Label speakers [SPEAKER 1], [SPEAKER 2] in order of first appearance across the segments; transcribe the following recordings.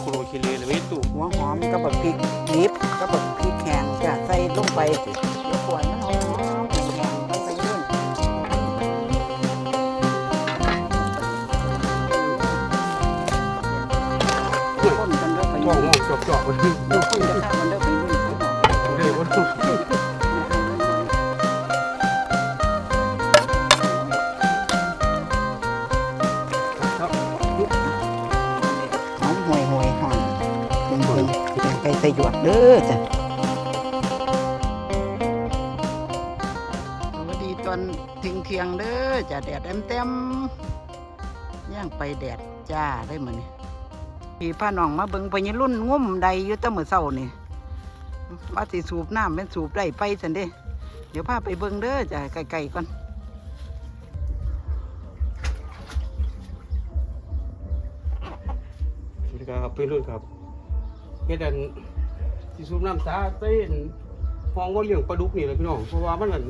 [SPEAKER 1] โคโรคิเลเลยไม่ตู่
[SPEAKER 2] หัวหอมกับบักพริกดิบกับบักพริกแห้งจะใส่ลงไปเดี๋ยวขวดมันหอมๆแห้งๆต้องไปยื่นคนกันเด้อไป
[SPEAKER 1] ห้
[SPEAKER 2] ยื่
[SPEAKER 1] อ
[SPEAKER 2] น
[SPEAKER 1] ห้องจอกจอกมันดึง
[SPEAKER 2] ดูคุยกันข้างมันเด้อไปยื่น
[SPEAKER 1] เลย
[SPEAKER 2] ใส่หยวดเด้อจ้ะสวัสดีตอนทิ้งเทียงเด้อจ้ะแดดเต็มๆย่างไปแดดจ้าได้เหมือนี้พี่พาน้องมาเบิ่งไปยรุ่นงุ่มใดอยู่ตั้งมือเช้านี่ว่าสิสูบน้ำเป็นสูบได้ไปซั่นเด้เดี๋ยวพาไปเบิ่งเด้อจ้ะไกลๆก่อน
[SPEAKER 1] สวัสดีครับเพื่อนรุ่นครับเฮ็ดอัน ที่สูบน้ำสาเต้นห้องว่าเลี้ยงปลาดุกนี่แหละพี่น้องเพราะว่ามันนั่น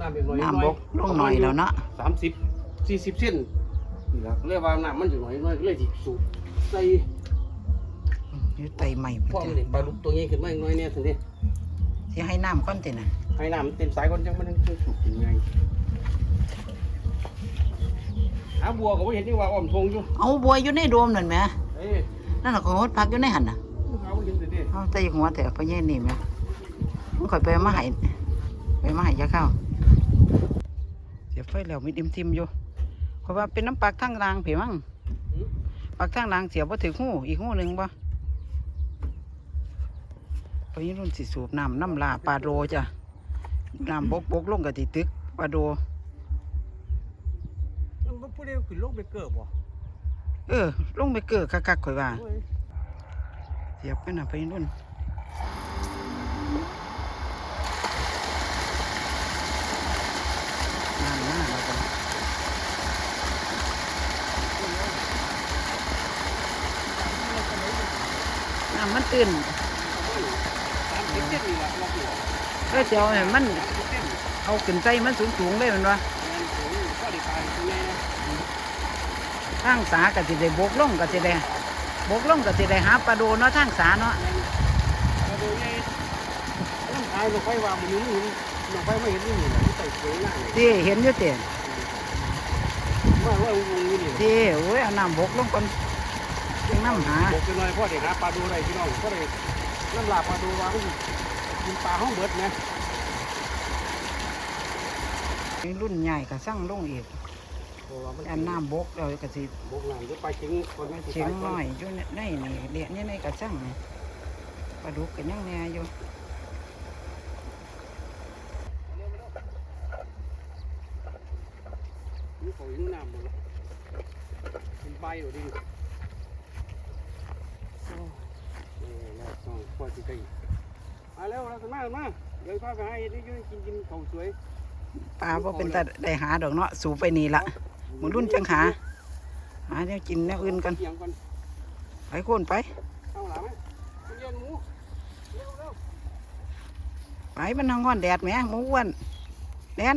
[SPEAKER 1] น้ำเป็นหน่อย
[SPEAKER 2] น้ำบกลงหน่อยแล้วเนาะ
[SPEAKER 1] สามสิบสี่สิบเส้นนี่ละเรียกว่าน้ำมันอยู่หน่อยน้อยก็เลยสิสูบใส่
[SPEAKER 2] อยู่ไตใหม่
[SPEAKER 1] พ่อ
[SPEAKER 2] พุ่
[SPEAKER 1] มันนนี่ปลาดุกตัวนี้ขึ้นมาอีกหน้อยเนี่ยสิเนี่ย
[SPEAKER 2] สิให้น้ำก้อนติน่ะ
[SPEAKER 1] ให้น้ำเต็มสายก่อนจังมันจะสูบยังไงหาบัวก็ไม่เห็นนี่ว่าอ้อมทงอยู่
[SPEAKER 2] เอาบัวอยู่ในโดมนั่นแหม
[SPEAKER 1] เอ้ย
[SPEAKER 2] นั่นน่ะก็งดพักอยู่ในหันน่ะ
[SPEAKER 1] หาบ่เห็นสิเด้
[SPEAKER 2] เอาแต่หัวแต่พะเย็นนี่แหมมันข่อยไปเอามาให้ไปมาให้ยาข้าวเสียบไฟแล้วมีดิมทิมอยู่ข่อยว่าเป็นน้ำปลากทางรางเผีมั้งปากทางรางเสียบบ่ถึงหูอีกหูหนึงบ่ไปยี่รุ่นสิสูบน้ำน้ำลาปลาโดจ้ะน้ำบกบกลงกะติตึกปลาโด
[SPEAKER 1] มันผู้ใดขึ้นลงไปเกิบบ่
[SPEAKER 2] เออลงไปเกิดคักๆข่อยว่า เสียบกันนะไปนู่นนั่นนะเราก็น้ำมันตื่น
[SPEAKER 1] สามสิบเส้นนี่ละรอบนี้
[SPEAKER 2] ก็จะเอาให้มัน
[SPEAKER 1] สามสิบเส้น
[SPEAKER 2] เอาขึ้นใจมันสูงสูงๆเลยแมันวะ
[SPEAKER 1] แม่นสูงก็ได้ปลาตัวใหญ่นะ
[SPEAKER 2] ทางสาก็จะได้บกลงก็จะได้ บกลงก็จะได้หาปลาโดเนาะทางสาเนาะ
[SPEAKER 1] ปลาตัวใหญ่ต้องขายลงไปว่ามันอยู่นี่ลงไปไม่เห็นนี่นี่นะที่ใส่เกลือหน้านี่
[SPEAKER 2] ที่เห็นอยู่เต็ม
[SPEAKER 1] ว่าว่าอุ้งนี่นี่
[SPEAKER 2] ที่โอ้ยเอาน้ำบกลงก่อนยังน้ำหา
[SPEAKER 1] บอกกันหน่อยพ่อเด็กหาปลาดูอะไรพี่น้องพ่อเด็กน้ำลาปลาดูว่ามันกินปลาห้องเบิดนะ
[SPEAKER 2] รุ่นใหญ่ก็สั่งลงอีก
[SPEAKER 1] เพราะว่ามัน
[SPEAKER 2] อันน้ำบกเราก็สิ
[SPEAKER 1] บกน้ำจะไปถึงคนนั้นสิ
[SPEAKER 2] เชียงน้อยอยู่ในในนี่เลี้ยนี่ในกระสั่งนี่ปลาดุกก็ยังแน่อยู่
[SPEAKER 1] นี่เขาอยู่น้ำหมดแล้วกินใบอยู่ดิโอ้ยแล้วต้องพ่อที่ใกล้มาแล้วเราสมามาเดี๋ยวพาไปให้ได้ยืนกินกินข้าวสวย
[SPEAKER 2] ปลาบ่เป็นตาได้หาดอกเนาะสูบไปนี่ละ มึงรุ่นจังหา หาแนวกินแนวอื่นกัน
[SPEAKER 1] เสียงก่อน
[SPEAKER 2] ไปโคนไป
[SPEAKER 1] เอาหลังไหมเย็นหมูเร็วเร็ว
[SPEAKER 2] ไปมันนั่งห้อนแดดแหมหมูอ้วนแดน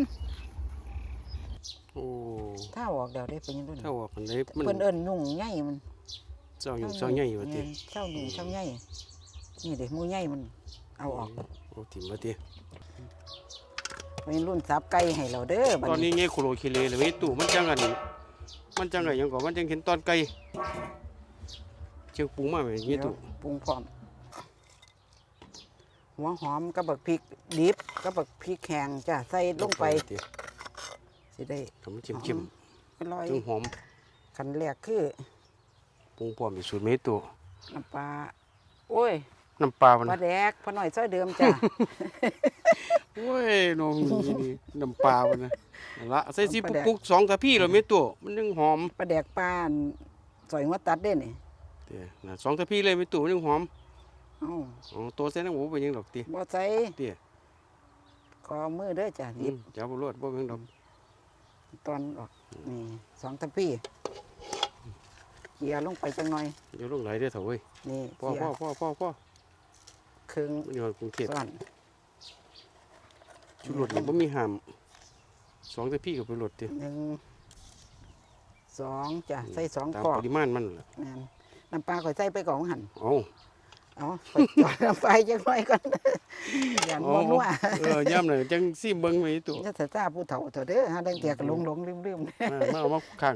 [SPEAKER 1] โอ้
[SPEAKER 2] ถ้าออกเดี๋ยวได้เป็นยังรุ่น
[SPEAKER 1] เท่าว่ามันได้มัน
[SPEAKER 2] เพิ่นเอิ้นยุ่งใหญ่มัน
[SPEAKER 1] เจ้าอยู่เจ้าใหญ่อยู่ติ
[SPEAKER 2] เจ้ายุ่งเจ้าใหญ่นี่เด็กมูใหญ่มันเอาออก
[SPEAKER 1] โอ้ถิ่มมาติ
[SPEAKER 2] เป็นรุ่นสับไก่ให้เราเด้อบัด
[SPEAKER 1] ตอนนี้ไงโคโลคิเลเลยไว้ตู่มันจังอันมันจังไงยังก่อนมันจังเห็นตอนไก่เชียงปรุงมาไหมเงี้ยตู่
[SPEAKER 2] เดี๋ยวปรุงพร้อม หัวหอมกับบักพริกดิบกับบักพริกแห้งจ้ะใส่ลงไป
[SPEAKER 1] ติ
[SPEAKER 2] สิได้
[SPEAKER 1] ทำมันจิ้มจิ้ม
[SPEAKER 2] อร่อย
[SPEAKER 1] จังหอม
[SPEAKER 2] ขั้นแรกคือ
[SPEAKER 1] ปรุงพร้อมเป็นสูตรเมตู่
[SPEAKER 2] น้ำปลาโอ้ย
[SPEAKER 1] น้ำปลามัน
[SPEAKER 2] ปลาแดกพอหน่อยซอยเดิมจ้ะ
[SPEAKER 1] โอ้ยน้องนี่นี่น้ำปลามันนะนั่นละใส่ซีปุกปุกสองกะพี่แล้วเมตู่มันยังหอม
[SPEAKER 2] ปลาแดกปลาอันซอยหัวตัดเด้นี่
[SPEAKER 1] เตี้ยน่ะสองกะพี่เลยเมตู่มันยังหอม
[SPEAKER 2] เอ้า
[SPEAKER 1] อ๋อตัวเส้นน้ำหมูเป็นยังดอกตี
[SPEAKER 2] บ่ใส่
[SPEAKER 1] เตี้ย
[SPEAKER 2] ขอมือเด้อจ้ะ
[SPEAKER 1] อื
[SPEAKER 2] หยิบ
[SPEAKER 1] มเจ้าบุรวดบ่เป็นดอก
[SPEAKER 2] ตอนออกนี่สองตะพี่เกี่ยลงไปจังหน่อย
[SPEAKER 1] เดี๋ยวลงไหลได้อเถอะเว้ย
[SPEAKER 2] นี่
[SPEAKER 1] พ่อ
[SPEAKER 2] เกี่ย
[SPEAKER 1] พ่อพ่อพ่อพ่อ
[SPEAKER 2] ครึ่ง
[SPEAKER 1] มันอยู่กรุงเทพ
[SPEAKER 2] ส่วน
[SPEAKER 1] ชุดรถนี่บ่มีห้ามสองแต่พี่ก็ไปรถติ
[SPEAKER 2] หนึ่งสองจ้ะใส่สอง
[SPEAKER 1] ตาม
[SPEAKER 2] กอก
[SPEAKER 1] ปริมาณมันล่ะ
[SPEAKER 2] แม่นน้ำปลาข่อยใส่ไปก่อนหั่น
[SPEAKER 1] เอา
[SPEAKER 2] เอาข่อยจอดน้ำปลาจังน้อยก่อนอย่างบ่นัว
[SPEAKER 1] เออย่ำหน่อยจังซิเบิ่งไว้ตัว
[SPEAKER 2] จะสะจ้าผู้เฒ่าเถอะเด้อหาดังเตียก็หลงหลงลืมลืม
[SPEAKER 1] มามาเอามาข้าง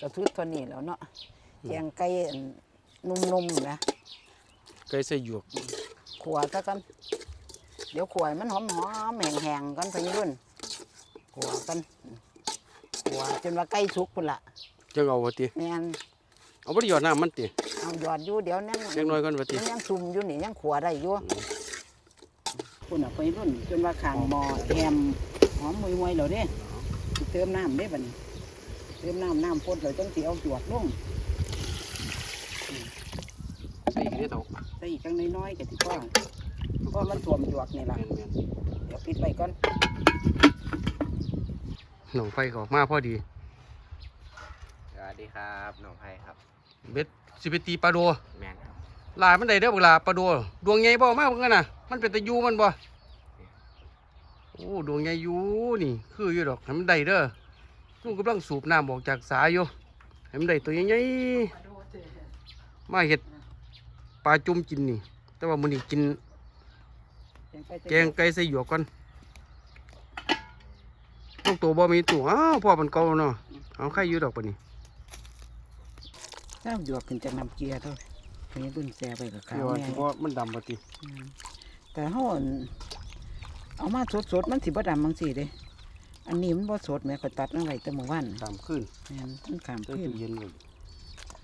[SPEAKER 2] กระทุดตัวนี้แล้วเนาะแกงไก่อัน นุ่มๆนะ
[SPEAKER 1] ไก่ใส่หยวก
[SPEAKER 2] ขัวซะกัน เดี๋ยวขัวให้มันหอมๆแห้งๆกันไปรุ่นขัวกันขัวจนว่าใกล้สุกพุ่นละ
[SPEAKER 1] จังเอาว่าติ
[SPEAKER 2] แม่น
[SPEAKER 1] เอาบ่ได้หยอดน้ำมันติ
[SPEAKER 2] เอาหยอดอยู่เดี๋ยวนั่ง
[SPEAKER 1] เล็กน้อยก่อนว่าติ
[SPEAKER 2] มันยังซุ่มอยู่นี่ยังขัวได้อยู่พุ่นอะไปรุ่น จนว่าขางหมอแฮมหอมมวยๆแล้วเด้สิเติมน้ำเด้บัดนี้เติมน้ำน้ำพ่นเลยจังสิเอาจวดลง
[SPEAKER 1] ใส่อีกนิดเถอะ
[SPEAKER 2] ใส่อีก จังน้อยๆก็สิพ่อเพราะมันท่วมจวกนี่ล่ะ
[SPEAKER 1] แม่น
[SPEAKER 2] เดี๋ยวปิดไว้ก่อน
[SPEAKER 1] ๆหนองไฟก็ออกมาพอดี
[SPEAKER 3] สวัสดีครับหนองไผ่ครับ
[SPEAKER 1] เบ็ดสิไปตีปลาโด
[SPEAKER 3] แมนครับ
[SPEAKER 1] ลายมันได้เด้อบักลาปลาโดดวงใหญ่บ่มากเหมือนกันน่ะมันเป็นตะยูมันบ่โอ้ดวงใหญ่อยู่นี่ คืออยู่ดอกให้มันได้เด้อลุงกำลังสูบน้ำออกจากสายอยู่ให้มันได้ตัวใหญ่ๆมาเห็ด ปลาจุ่มกินนี่ แต่ว่ามื้อนี้กิน แกงไก่ใส่หยวกก่อนต้องตัวบ่มีตัวอ้าวพ่อมันเก่าเนาะเอาใครอยู่ดอกปะนี่
[SPEAKER 2] น้ำหยวกขึ้นจากน้ำเกลือเท่าไปรุ่นแซ่ไปกับข้า
[SPEAKER 1] เดี๋
[SPEAKER 2] ว
[SPEAKER 1] ยว
[SPEAKER 2] แม่
[SPEAKER 1] เพราะมันดำปะติ
[SPEAKER 2] อืมแต่เฮาอั่นเอามาสดๆมันสิบ่ดำบางสิเด้อันนี้มันบ่สดแม่ข่อยตัดมาไว้แต่เมื่อวาน
[SPEAKER 1] ดำขึ้น
[SPEAKER 2] แม่นมันขาม
[SPEAKER 1] ได้
[SPEAKER 2] ขึ้น
[SPEAKER 1] ตู้เย็นเลย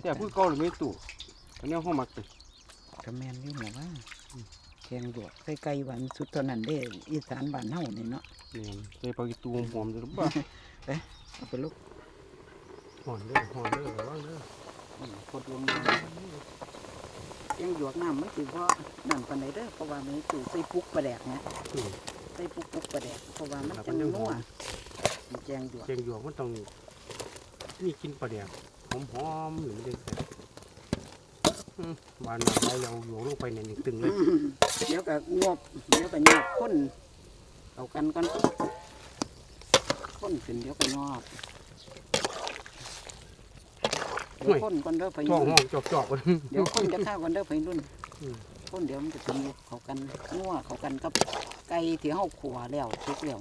[SPEAKER 1] แต่พูดเก่าหรือไม่ตู้อันนี้ห้องมักเลย
[SPEAKER 2] ก็แม่นอยู่หมู่ว่าแกงหยวกใส่ไก่หวานสุดเท่านั้นเด้อีสานบ้านเฮานี่เนาะ
[SPEAKER 1] เนี่ยใส่ปลากีตูหอมๆเลยหรือเปล่า
[SPEAKER 2] เอาไปลูก
[SPEAKER 1] หอนเด้อหอนเด้อระวังเด้อ
[SPEAKER 2] อืมกดลงมาแกงหยวกน้ำมันสิบ่นั่นปานใดเด้อเพราะว่ามันสิใส่ปุกปลาแดกนะ
[SPEAKER 1] อืม
[SPEAKER 2] ใส่ปุกปุกปลาแดกเพราะว่ามัน
[SPEAKER 1] ครับ
[SPEAKER 2] จัง
[SPEAKER 1] มันยังห
[SPEAKER 2] นั
[SPEAKER 1] อ
[SPEAKER 2] ว
[SPEAKER 1] ม
[SPEAKER 2] มันแกงหยวก
[SPEAKER 1] แกงหยวกมันต้องนี่กินปลาแดกหอมๆหรือไม่ได้แซ่บ อืมบานแบบไรเอาหยวกลงไปเนี่ยนี่ตึงเลย
[SPEAKER 2] เดี๋ยวก็งบเดี๋ยวก็งอบข้นเอากันก่อนข้นขึ้นเดี๋ยวก็งอบเดี๋ยวข้นก่อนเด้อไป
[SPEAKER 1] ท้อง
[SPEAKER 2] รุ่น
[SPEAKER 1] ห้องจอกๆกัน
[SPEAKER 2] เดี๋ยวข้นจะข้าวก่อนเด้อไปรุ่น
[SPEAKER 1] อืม
[SPEAKER 2] ข้นเดี๋ยวมันจะเป็นเขากันนัวเขากันกับไก่ที่เฮาขัวแล้วทุกแล้ว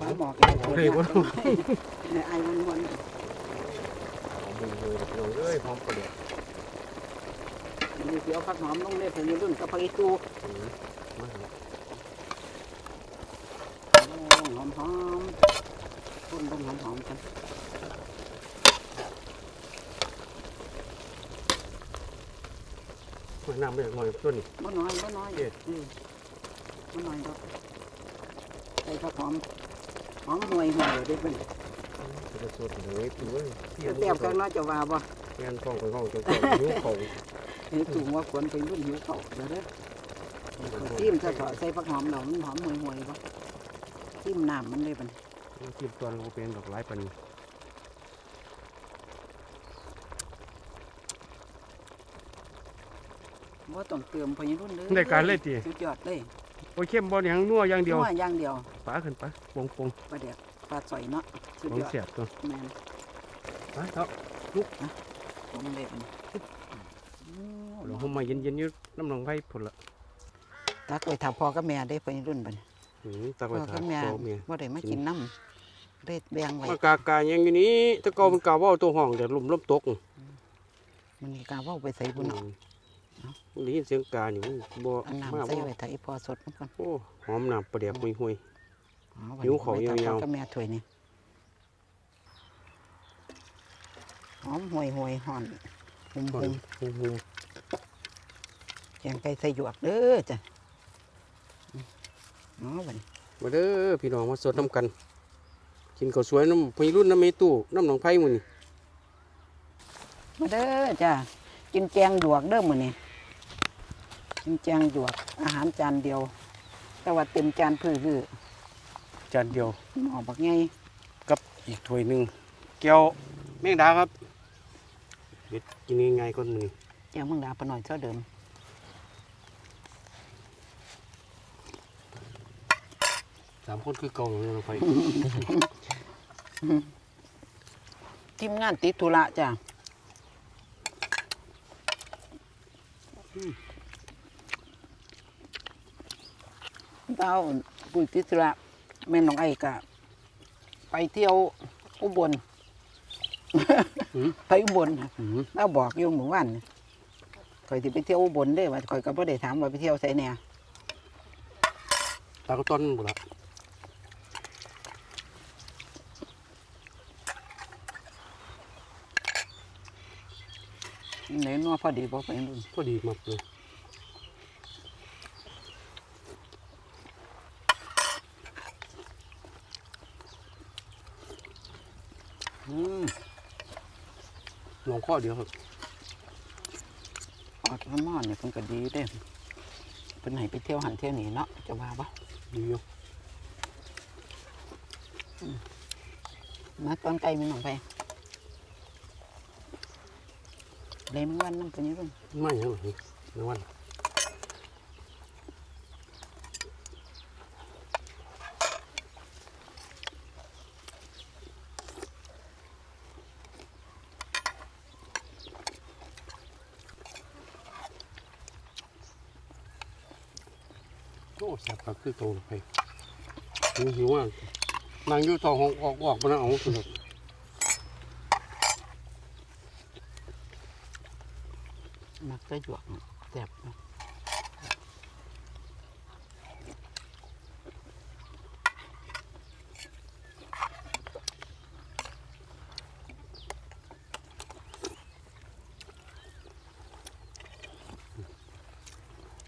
[SPEAKER 2] ฟ้า หมอกแกเปิด
[SPEAKER 1] เลย
[SPEAKER 2] ห
[SPEAKER 1] บ่
[SPEAKER 2] น้าในไอ้วันวัน
[SPEAKER 1] เอามือเลยเดี๋ยวเอ้ยหอมปลาแดก
[SPEAKER 2] ๆมีเสียวผักหอมลงเลยไปรุ่นกับผักอีตู
[SPEAKER 1] อืมาเถอะ
[SPEAKER 2] หอมหอมข้นลงหอมหอมกัน
[SPEAKER 1] มาน้ำไม่หน่อยตัวนี้
[SPEAKER 2] บ่น้อยบ่น้อย
[SPEAKER 1] เอ๊ะ
[SPEAKER 2] อืมบ่น้อยดอกใส่ผักหอม หอมห่วยห่วยได้เป็น
[SPEAKER 1] จะสดเลยตัวเอ้ยเสีย
[SPEAKER 2] แซ่บกันเนาจะว่าบ่
[SPEAKER 1] งานท้องไปห้องจอกๆหิวเขา
[SPEAKER 2] เฮ้ยถุงว่าควรไปรุ่นหิวเขาเดี๋ยวเด้อจิ้มซะเถอะใส่ผักหอมหน่อยมันหอมห่วยห่วยบ่จิ้มน้ำมันเลยบัดน
[SPEAKER 1] กินตัวเราเป็นดอกไม้ปานนี้
[SPEAKER 2] บ่ต้องเติมพยรุ่นเลย
[SPEAKER 1] ได้การเลยติ
[SPEAKER 2] สุดยอดเลย
[SPEAKER 1] โอ้ยเข้มบ่อย่างนัวอย่างเดียว
[SPEAKER 2] นัวอย่างเดียว
[SPEAKER 1] ปลาขึ้นไปปงปง
[SPEAKER 2] ปลาแดกปลาสอยเนาะสุด
[SPEAKER 1] ของ
[SPEAKER 2] ยอด
[SPEAKER 1] เสียบตัว
[SPEAKER 2] แม่น
[SPEAKER 1] ไปเอา
[SPEAKER 2] ผมเลยบัดน
[SPEAKER 1] เดี๋ยวผมมาเย็นๆอยู่น้ำหนองไผ่พุ่นละ
[SPEAKER 2] ตักไว้ถ้าพ่อกับแม่ได้พยรุ่นบัดน
[SPEAKER 1] หืมตัก
[SPEAKER 2] พ่
[SPEAKER 1] ไว้
[SPEAKER 2] อ
[SPEAKER 1] ทา
[SPEAKER 2] กับ
[SPEAKER 1] น
[SPEAKER 2] แม่
[SPEAKER 1] พ่อเมีย
[SPEAKER 2] บ่ได้มากินน้ำได้แบ่งไว้
[SPEAKER 1] มากากายังอยู่นี้แตะเกามันกาเว่าตัวห้องเดี๋ยวลมลมตก
[SPEAKER 2] มันมีการเว้าไปใส่บุญ
[SPEAKER 1] อืมได้ยินเสียงกานี่มันบ่
[SPEAKER 2] อัน
[SPEAKER 1] มา
[SPEAKER 2] น้ำใส่
[SPEAKER 1] บ่
[SPEAKER 2] ไว้ถ้าอีพอสดมันก่อน
[SPEAKER 1] โอ้หอมน้ำปลาเดียกห่วย
[SPEAKER 2] อ๋อ
[SPEAKER 1] หิวเขายาวๆ
[SPEAKER 2] ๆกับแม่ถ้วยนี่หอมห่วยห่วยๆห่อนหุ่ม
[SPEAKER 1] ๆหอ
[SPEAKER 2] หุ่ม
[SPEAKER 1] มหุ่ม
[SPEAKER 2] แกงไก่ใส่หยวกเด้อจ้ะอ๋อบัดนี้
[SPEAKER 1] ๆมาเด้อพี่น้องมาสดน้ำกัน กินข้าวสวยน้ำพี่รุ่นน้ำเมตู้น้ำหนองไผ่มื้อนี้
[SPEAKER 2] มาเด้อจ้ะกินแกงหยวกเด้อมื้อนี้ กินแกงหยวกอาหารจานเดียว แต่ว่าเต็มจานพื้อ
[SPEAKER 1] จานเดียว
[SPEAKER 2] ๆหม้อบักใหญ่
[SPEAKER 1] กับอีกถ้วยหนึ่งแก้วแมงดาครับเด็ดกินง่ายๆก่อนมื้อนี้
[SPEAKER 2] แกงมังดาปะหน่อยเท่าเดิม
[SPEAKER 1] สามคนคือเก่าเลยน้องไผ่
[SPEAKER 2] ทีมงานติดธุระจ้ะ เต้าปุ๋ยติดธุระแม่น้องไอ้กะไปเที่ยวอุบล
[SPEAKER 1] อืม
[SPEAKER 2] ไปอุบลน่ะ
[SPEAKER 1] อืม
[SPEAKER 2] เราบอกอยู่หมู่บ้านน่ะข่อยสิไปเที่ยวอุบลเด้ว่าข่อยก็บ่ได้ถามว่าไปเที่ยวไสแหน่
[SPEAKER 1] ตาก็ต้นบุละ
[SPEAKER 2] ไหนนัวพอดีบ่ไปรุ่น
[SPEAKER 1] พอดีมากเลย ลองข้อเดียวครับ
[SPEAKER 2] ออดมอนเนี่ยเพิ่นก็ดีเด้เพิ่นให้ไปเที่ยวหันเที่ยวนี่เนาะจะว่าบ่
[SPEAKER 1] ดีอยู่
[SPEAKER 2] มาตอนไกลมันหนองไปเลยมันวันมันเป็นยังไง
[SPEAKER 1] ไม่ยังไงในวัน แซ่บครับคือโตลงไปหิวหิวมากนางอยู่ต่อหงออกออกมาเอาสนุก
[SPEAKER 2] มักจะหยวกแซ่บเนาะ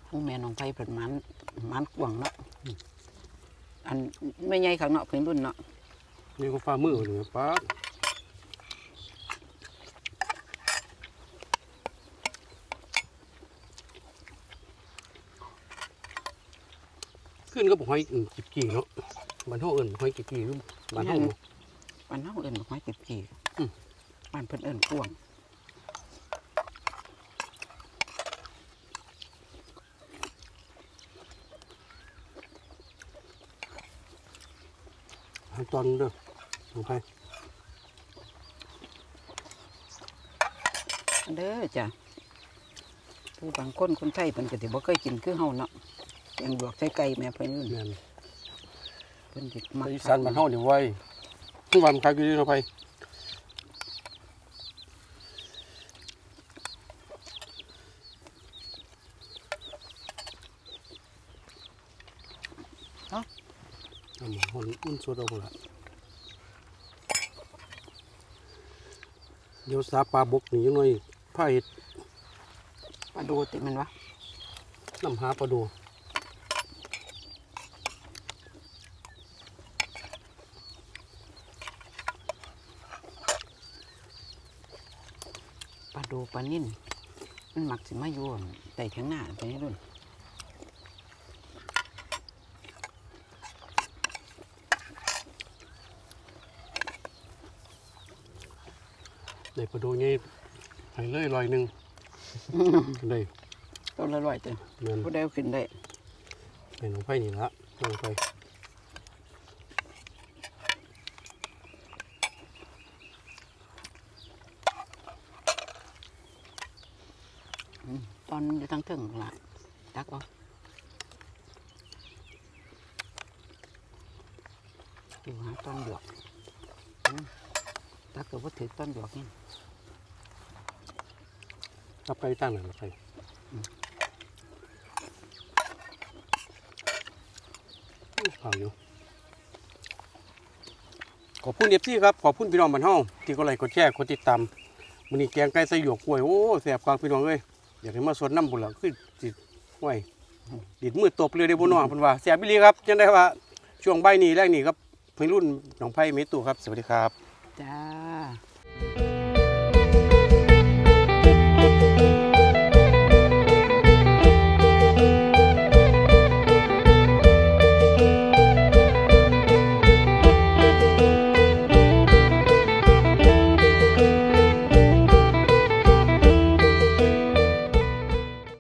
[SPEAKER 2] ผู้แม่น้องไผ่เพิ่นมัน มันกวางเนาะอันไม่ใหญ่ข้างเนาะเพิ่นรุ่นเนาะ
[SPEAKER 1] นี่ก็ฟ้ามือเลยป้าดขึ้นก็บอกให้อื่นจิบกี่เนาะบ้านเฮาเอิ้นหอยจิบกี่หรือบ้านเฮาบ่
[SPEAKER 2] บ้านเฮาเอิ้นดอกไม้ติบจี
[SPEAKER 1] อืม
[SPEAKER 2] บ้านเพิ่นเอิ้นกวาง
[SPEAKER 1] ตอนเด้อลงไป
[SPEAKER 2] เด้อจ้ะผู้บางคนคนไทยเพิ่นก็สิบ่เคยกินคือเฮาเนาะแกงบวกใส่ไก่แม่เพิ่นนู่น
[SPEAKER 1] แม่น
[SPEAKER 2] เพิ่นสิมัก
[SPEAKER 1] อีสานบ้านเฮานี่ไว้ทุกวันขายอยู่ดีเนาะไป เอาหมูหอนอุ่น สดเอาหมดละเดี๋ยวสาปลาบกนี่ยังหน่อยผ้าเห็ด
[SPEAKER 2] ปลาดูติมันวะ
[SPEAKER 1] น้ำหาปลาดู
[SPEAKER 2] ปลาดูปลานิ่นมันมักสิมาอยู่ใต้เถียงหน้าเพิ่นนี่รุ่น
[SPEAKER 1] ในปลาดูนี่ให้เลยลอยหนึ่งได้
[SPEAKER 2] ต้นละร้อยเด้อ
[SPEAKER 1] เงิน
[SPEAKER 2] ผู้ใดเอาขึ้นได้
[SPEAKER 1] เป็นของไผ่นี่ละลงไป
[SPEAKER 2] ตอนอยู่ทางเทิงล่ะตักบ่อยู่หาต้นหยวกอืม ตักก็บ่ถือต้นหยวกนี่
[SPEAKER 1] รับไปตั้งหน่อยละไปข่าวอยู่ ขอบคุณเอฟซีครับ ขอบคุณพี่น้องบ้านเฮาที่กดไลค์กดแชร์กดติดตามมื้อนี้แกงไก่ใส่หยวกกล้วย โอ้แซ่บกว่าพี่น้องเอ้ยอยากให้มาสดน้ำบุญละคือสิห้วยดิดมือตบเลยได้อบ่น้องพิ่นว่าแซ่บอีหลีครับจังได้ว่าช่วงใบ่ายนี้แรกนี่ครับเพิ่นรุ่นน้องไผ่เมตุครับ สวัสดีครับ
[SPEAKER 2] จ้า